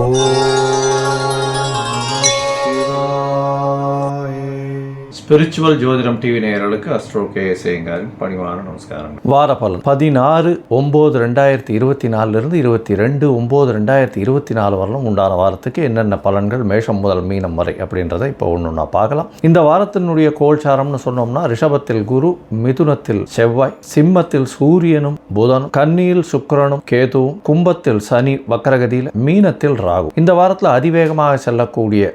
Oh. Spiritual ஜோதிடம் TV நேயர்களுக்கு astro K சேங்காரின் பணிவான நமஸ்காரம். வார பலன். பதினாறு ஒம்பது ரெண்டாயிரத்தி இருபத்தி நாலுலேருந்து இருபத்தி ரெண்டு ஒம்பது ரெண்டாயிரத்தி இருபத்தி நாலு வரலும் உண்டான வாரத்துக்கு என்னென்ன பலன்கள் மேஷம் முதல் மீனம் வரை அப்படின்றத இப்போ ஒன்று ஒன்றா பார்க்கலாம். இந்த வாரத்தினுடைய கோல்சாரம்னு சொன்னோம்னா ரிஷபத்தில் குரு மிதுனத்தில் செவ்வாய் சிம்மத்தில் சூரியனும் புதனும் கன்னியில் சுக்கரனும் கேதுவும் கும்பத்தில் சனி வக்கரகதியில் மீனத்தில் ராகு. இந்த வாரத்தில் அதிவேகமாக செல்லக்கூடிய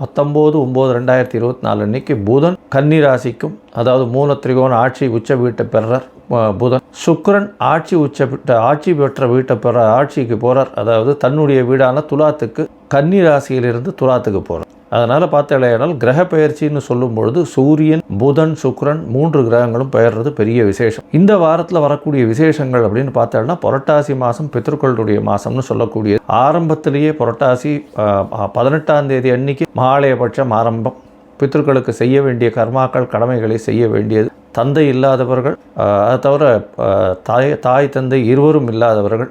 பத்தொம்போது ஒம்பது ரெண்டாயிரத்தி இருபத்தி நாலு அன்னைக்கு புதன் கன்னி ராசிக்கும் அதாவது மூல திரிகோண ஆட்சி உச்ச வீட்டை பெறார் புதன். சுக்கரன் ஆட்சி உச்ச ஆட்சி பெற்ற வீட்டை பெற ஆட்சிக்கு போகிறார் அதாவது தன்னுடைய வீடான துலாத்துக்கு கன்னி ராசியிலிருந்து துலாத்துக்கு போகிறார் அதனால் பார்த்தாலேயானால் கிரக பெயர்ச்சின்னு சொல்லும் பொழுது சூரியன் புதன் சுக்ரன் மூன்று கிரகங்களும் பெயர்றது பெரிய விசேஷம். இந்த வாரத்தில் வரக்கூடிய விசேஷங்கள் அப்படின்னு பார்த்தோம்னா புரட்டாசி மாதம் பித்ருக்களுடைய மாதம்னு சொல்லக்கூடிய ஆரம்பத்திலேயே புரட்டாசி பதினெட்டாம் தேதி அன்னைக்கு மகாலயபட்சம் ஆரம்பம். பித்ருக்களுக்கு செய்ய வேண்டிய கர்மாக்கள் கடமைகளை செய்ய வேண்டியது. தந்தை இல்லாதவர்கள் அதை தவிர தாய் தாய் தந்தை இருவரும் இல்லாதவர்கள்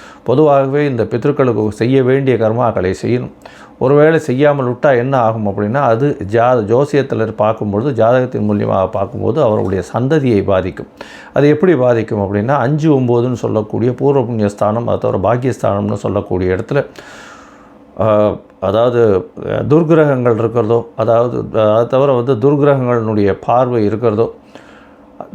பொதுவாகவே இந்த பித்ருக்களுக்கு செய்ய வேண்டிய கர்மாக்களை செய்யணும். ஒருவேளை செய்யாமல் விட்டால் என்ன ஆகும் அப்படின்னா அது ஜா ஜோசியத்தில் பார்க்கும்பொழுது ஜாதகத்தின் மூலியமாக பார்க்கும்போது அவர்களுடைய சந்ததியை பாதிக்கும். அது எப்படி பாதிக்கும் அப்படின்னா அஞ்சு ஒம்போதுன்னு சொல்லக்கூடிய பூர்வ புண்ணியஸ்தானம் அது தவிர பாக்கியஸ்தானம்னு சொல்லக்கூடிய இடத்துல அதாவது துர்கிரகங்கள் இருக்கிறதோ அதாவது அதை தவிர வந்து துர்கிரகங்களினுடைய பார்வை இருக்கிறதோ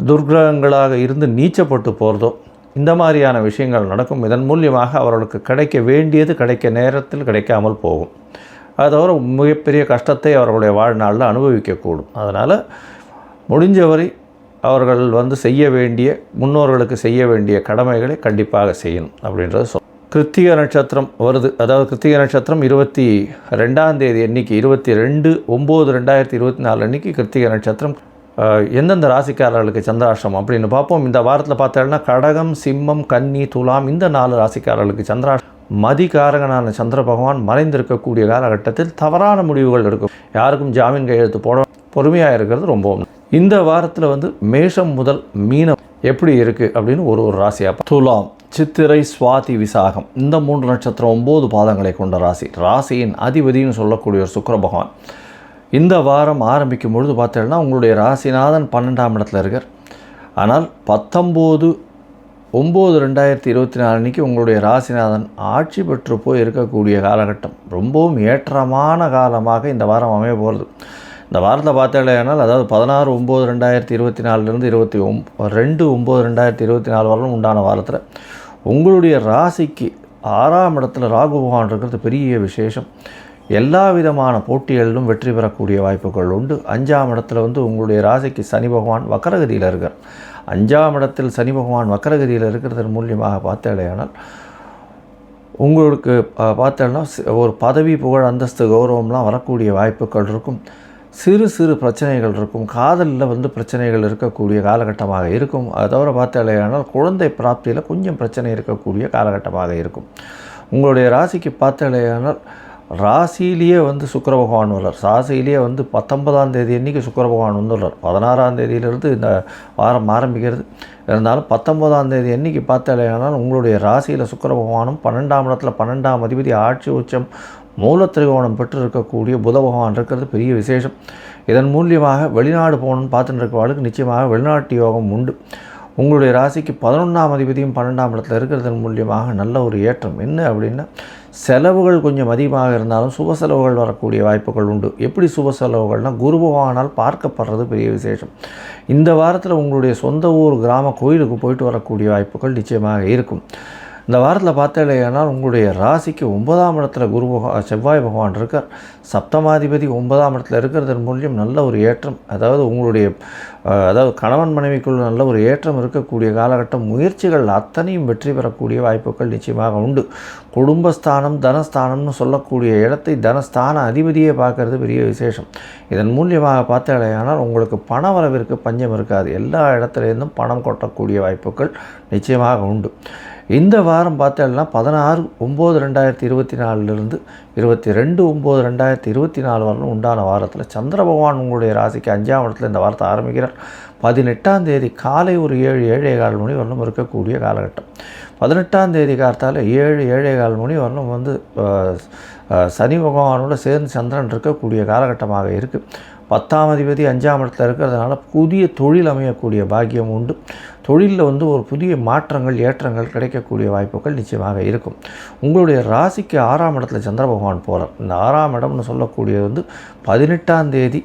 துர்கிரகங்களாக இருந்து நீச்சப்பட்டு போகிறதோ இந்த மாதிரியான விஷயங்கள் நடக்கும். இதன் மூலியமாக அவர்களுக்கு கிடைக்க வேண்டியது கிடைக்க நேரத்தில் கிடைக்காமல் போகும். அது தவிர மிகப்பெரிய கஷ்டத்தை அவர்களுடைய வாழ்நாளில் அனுபவிக்கக்கூடும். அதனால் முடிஞ்சவரை அவர்கள் வந்து செய்ய வேண்டிய முன்னோர்களுக்கு செய்ய வேண்டிய கடமைகளை கண்டிப்பாக செய்யணும் அப்படின்றது சொல். கிருத்திக நட்சத்திரம் வருது. அதாவது கிருத்திக நட்சத்திரம் இருபத்தி ரெண்டாம் தேதி அன்னைக்கு இருபத்தி ரெண்டு ஒம்பது ரெண்டாயிரத்தி இருபத்தி நாலு அன்னைக்கு கிருத்திக நட்சத்திரம் எந்தெந்த ராசிக்காரர்களுக்கு சந்திராஷ்டிரம் அப்படின்னு பார்ப்போம். இந்த வாரத்தில் பார்த்தோம்னா கடகம் சிம்மம் கன்னி துலாம் இந்த நாலு ராசிக்காரர்களுக்கு சந்திராஷ்டிரம் மதிகாரகனான சந்திர பகவான் மறைந்திருக்கக்கூடிய காலகட்டத்தில் தவறான முடிவுகள் இருக்கும் யாருக்கும் ஜாமீன் கையெழுத்து போட பொறுமையாக இருக்கிறது ரொம்பவும். இந்த வாரத்தில் வந்து மேஷம் முதல் மீனம் எப்படி இருக்குது அப்படின்னு ஒரு ஒரு ராசியாக துலாம் சித்திரை சுவாதி விசாகம். இந்த மூன்று நட்சத்திரம் ஒம்பது பாதங்களை கொண்ட ராசி. ராசியின் அதிபதினு சொல்லக்கூடிய ஒரு சுக்கர பகவான். இந்த வாரம் ஆரம்பிக்கும் பொழுது பார்த்தீங்கன்னா உங்களுடைய ராசிநாதன் பன்னெண்டாம் இடத்துல இருக்கார். ஆனால் பத்தொம்போது ஒம்பது ரெண்டாயிரத்தி இருபத்தி நாலு அன்றைக்கி உங்களுடைய ராசிநாதன் ஆட்சி பெற்று போய் இருக்கக்கூடிய காலகட்டம். ரொம்பவும் ஏற்றமான காலமாக இந்த வாரம் அமைய போகிறது. இந்த வாரத்தில் பார்த்தேனால் அதாவது பதினாறு ஒம்பது ரெண்டாயிரத்தி இருபத்தி நாலுலேருந்து இருபத்தி ஒம் ரெண்டு ஒம்பது ரெண்டாயிரத்தி இருபத்தி நாலு வரலும் உண்டான வாரத்தில். உங்களுடைய ராசிக்கு ஆறாம் இடத்துல ராகு பகவான் இருக்கிறது பெரிய விசேஷம். எல்லா விதமான போட்டிகளிலும் வெற்றி பெறக்கூடிய வாய்ப்புகள் உண்டு. அஞ்சாம் இடத்துல வந்து உங்களுடைய ராசிக்கு சனி பகவான் வக்கரகதியில் இருக்கார். அஞ்சாம் இடத்தில் சனி பகவான் வக்கரகதியில் இருக்கிறதன் மூலியமாக பார்த்தேனால் உங்களுக்கு பார்த்தேன்னா ஒரு பதவி புகழ் அந்தஸ்து கௌரவம்லாம் வரக்கூடிய வாய்ப்புகள் இருக்கும். சிறு சிறு பிரச்சனைகள் இருக்கும். காதலில் வந்து பிரச்சனைகள் இருக்கக்கூடிய காலகட்டமாக இருக்கும். அதை தவிர பார்த்தாலேயானால் குழந்தை பிராப்தியில் கொஞ்சம் பிரச்சனை இருக்கக்கூடிய காலகட்டமாக இருக்கும். உங்களுடைய ராசிக்கு பார்த்தாலேயானால் ராசியிலேயே வந்து சுக்கர பகவான் வர்றார். ராசியிலேயே வந்து பத்தொன்பதாம் தேதி அன்றைக்கி சுக்கர பகவான் வந்துள்ளார் பதினாறாம் தேதியிலிருந்து இந்த வாரம் ஆரம்பிக்கிறது. இருந்தாலும் பத்தொன்பதாம் தேதி அன்றைக்கி பார்த்தாலேயானால் உங்களுடைய ராசியில் சுக்கர பகவானும் பன்னெண்டாம் இடத்துல பன்னெண்டாம் அதிபதி ஆட்சி உச்சம் மூலத்திரிகோணம் பெற்று இருக்கக்கூடிய புத பகவான் இருக்கிறது பெரிய விசேஷம். இதன் மூலியமாக வெளிநாடு போகணும்னு பார்த்துட்டு இருக்கவாளுக்கு நிச்சயமாக வெளிநாட்டு யோகம் உண்டு. உங்களுடைய ராசிக்கு பதினொன்றாம் அதிபதியும் பன்னெண்டாம் இடத்துல இருக்கிறதன் மூலியமாக நல்ல ஒரு ஏற்றம். என்ன அப்படின்னா செலவுகள் கொஞ்சம் அதிகமாக இருந்தாலும் சுப செலவுகள் வரக்கூடிய வாய்ப்புகள் உண்டு. எப்படி சுப செலவுகள்னால் குரு பகவானால் பார்க்கப்படுறது பெரிய விசேஷம். இந்த வாரத்தில் உங்களுடைய சொந்த ஊர் கிராம கோயிலுக்கு போயிட்டு வரக்கூடிய வாய்ப்புகள் நிச்சயமாக இருக்கும். இந்த வாரத்தில் பார்த்தீங்கன்னா உங்களுடைய ராசிக்கு ஒன்பதாம் இடத்துல குரு பகவான் செவ்வாய் பகவான் இருக்கார். சப்தமாதிபதி ஒன்பதாம் இடத்துல இருக்கிறதன் மூலியம் நல்ல ஒரு ஏற்றம் அதாவது உங்களுடைய அதாவது கணவன் மனைவிக்குள் நல்ல ஒரு ஏற்றம் இருக்கக்கூடிய காலகட்டம் முயற்சிகள் அத்தனையும் வெற்றி பெறக்கூடிய வாய்ப்புகள் நிச்சயமாக உண்டு. குடும்பஸ்தானம் தனஸ்தானம்னு சொல்லக்கூடிய இடத்தை தனஸ்தான அதிபதியே பார்க்கறது பெரிய விசேஷம். இதன் மூலியமாக பார்த்தாலேயானால் உங்களுக்கு பண வரவிற்கு பஞ்சம் இருக்காது. எல்லா இடத்துலேருந்தும் பணம் கொட்டக்கூடிய வாய்ப்புகள் நிச்சயமாக உண்டு. இந்த வாரம் பார்த்தோம்னா பதினாறு ஒம்பது ரெண்டாயிரத்தி இருபத்தி நாலுலேருந்து இருபத்தி ரெண்டு ஒம்பது ரெண்டாயிரத்தி இருபத்தி நாலு வரலும் உண்டான வாரத்தில் சந்திர பகவான் உங்களுடைய ராசிக்கு அஞ்சாம் இடத்துல இந்த வாரத்தை ஆரம்பிக்கிறார். பதினெட்டாம் தேதி காலை ஒரு ஏழு ஏழே கால் மணி வரலும் இருக்கக்கூடிய காலகட்டம். பதினெட்டாம் தேதி காலத்தால் ஏழு ஏழே கால் மணி வரலும் வந்து சனி பகவானோட சேர்ந்து சந்திரன் இருக்கக்கூடிய காலகட்டமாக இருக்குது பத்தாம் அதிபதி அஞ்சாம் இடத்துல இருக்கிறதுனால புதிய தொழில் அமையக்கூடிய பாக்கியம் உண்டு. தொழிலில் வந்து ஒரு புதிய மாற்றங்கள் ஏற்றங்கள் கிடைக்கக்கூடிய வாய்ப்புகள் நிச்சயமாக இருக்கும். உங்களுடைய ராசிக்கு ஆறாம் இடத்துல சந்திர பகவான் போகிறார் இந்த ஆறாம் இடம்னு சொல்லக்கூடியது வந்து பதினெட்டாம் தேதி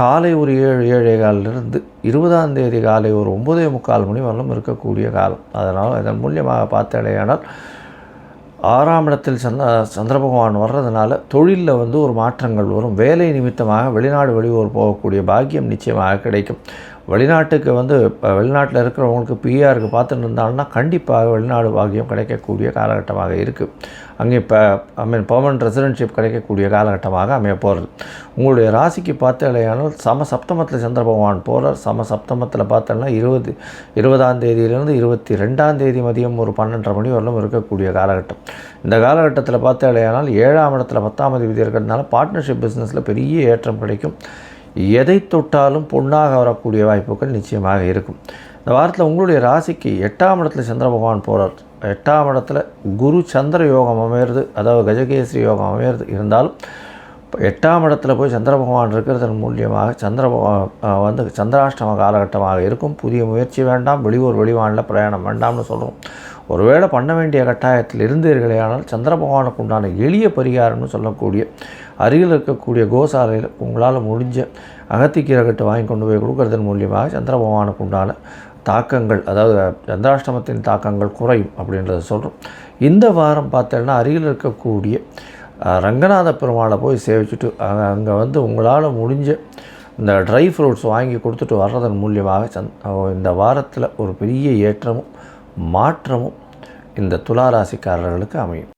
காலை ஒரு ஏழு ஏழே காலிலிருந்து இருபதாம் தேதி காலை ஒரு ஒன்பதே முக்கால் மணி வரலும் இருக்கக்கூடிய காலம். அதனால் இதன் மூலியமாக பார்த்தடையானால் ஆறாம் இடத்தில் சந்த சந்திர பகவான் வர்றதுனால தொழிலில் வந்து ஒரு மாற்றங்கள் வரும். வேலை நிமித்தமாக வெளிநாடு வெளியூர் போகக்கூடிய பாக்கியம் நிச்சயமாக கிடைக்கும். வெளிநாட்டுக்கு வந்து இப்போ வெளிநாட்டில் இருக்கிறவங்களுக்கு பிஆருக்கு பார்த்துட்டு இருந்தாங்கன்னா கண்டிப்பாக வெளிநாடு பாக்கியம் கிடைக்கக்கூடிய காலகட்டமாக இருக்குது அங்கே இப்போ ஐ மீன் பர்மனன்ட் ரெசிடென்ஷிப் கிடைக்கக்கூடிய காலகட்டமாக அமைய போகிறது. உங்களுடைய ராசிக்கு பார்த்தலையானால் சம சப்தமத்தில் சந்திர பகவான் போகிறார் சம சப்தமத்தில் பார்த்தோன்னா இருபது இருபதாம் தேதியிலேருந்து இருபத்தி ரெண்டாம் தேதி மதியம் ஒரு பன்னெண்டரை மணி வரலும் இருக்கக்கூடிய காலகட்டம். இந்த காலகட்டத்தில் பார்த்தாலேயானால் ஏழாம் இடத்துல பத்தாம் தேதி இருக்கிறதுனால பார்ட்னர்ஷிப் பிஸ்னஸில் பெரிய ஏற்றம் கிடைக்கும். எதை தொட்டாலும் பொண்ணாக வரக்கூடிய வாய்ப்புகள் நிச்சயமாக இருக்கும். இந்த வாரத்தில் உங்களுடைய ராசிக்கு எட்டாம் இடத்துல சந்திர பகவான் போகிறார் எட்டாம் இடத்துல குரு சந்திர யோகம் அமையிறது அதாவது கஜகேசரி யோகம் அமையிறது இருந்தாலும் எட்டாம் இடத்துல போய் சந்திர பகவான் இருக்கிறதன் மூலியமாக சந்திர வந்து சந்திராஷ்டம காலகட்டமாக இருக்கும். புதிய முயற்சி வேண்டாம் வெளியூர் வெளிவானில் பிரயாணம் வேண்டாம்னு சொல்கிறோம் ஒருவேளை பண்ண வேண்டிய கட்டாயத்தில் இருந்தீர்களேயானால் சந்திர பகவானுக்கு உண்டான எளிய பரிகாரம்னு சொல்லக்கூடிய அருகில் இருக்கக்கூடிய கோசாலையில் உங்களால் முடிஞ்ச அகத்திக்கீரை கட்டு வாங்கி கொண்டு போய் கொடுக்கறதன் மூலியமாக சந்திர பகவானுக்கு உண்டான தாக்கங்கள் அதாவது சந்திராஷ்டமத்தின் தாக்கங்கள் குறையும் அப்படின்றத சொல்கிறோம் இந்த வாரம் பார்த்தோன்னா அருகில் இருக்கக்கூடிய ரங்கநாத பெருமாளை போய் சேவிச்சுட்டு அங்கே வந்து உங்களால் முடிஞ்ச இந்த ட்ரை ஃப்ரூட்ஸ் வாங்கி கொடுத்துட்டு வர்றதன் மூலியமாக சந் இந்த வாரத்தில் ஒரு பெரிய ஏற்றமும் மாற்றமும் இந்த துளாராசிக்காரர்களுக்கு அமையும்.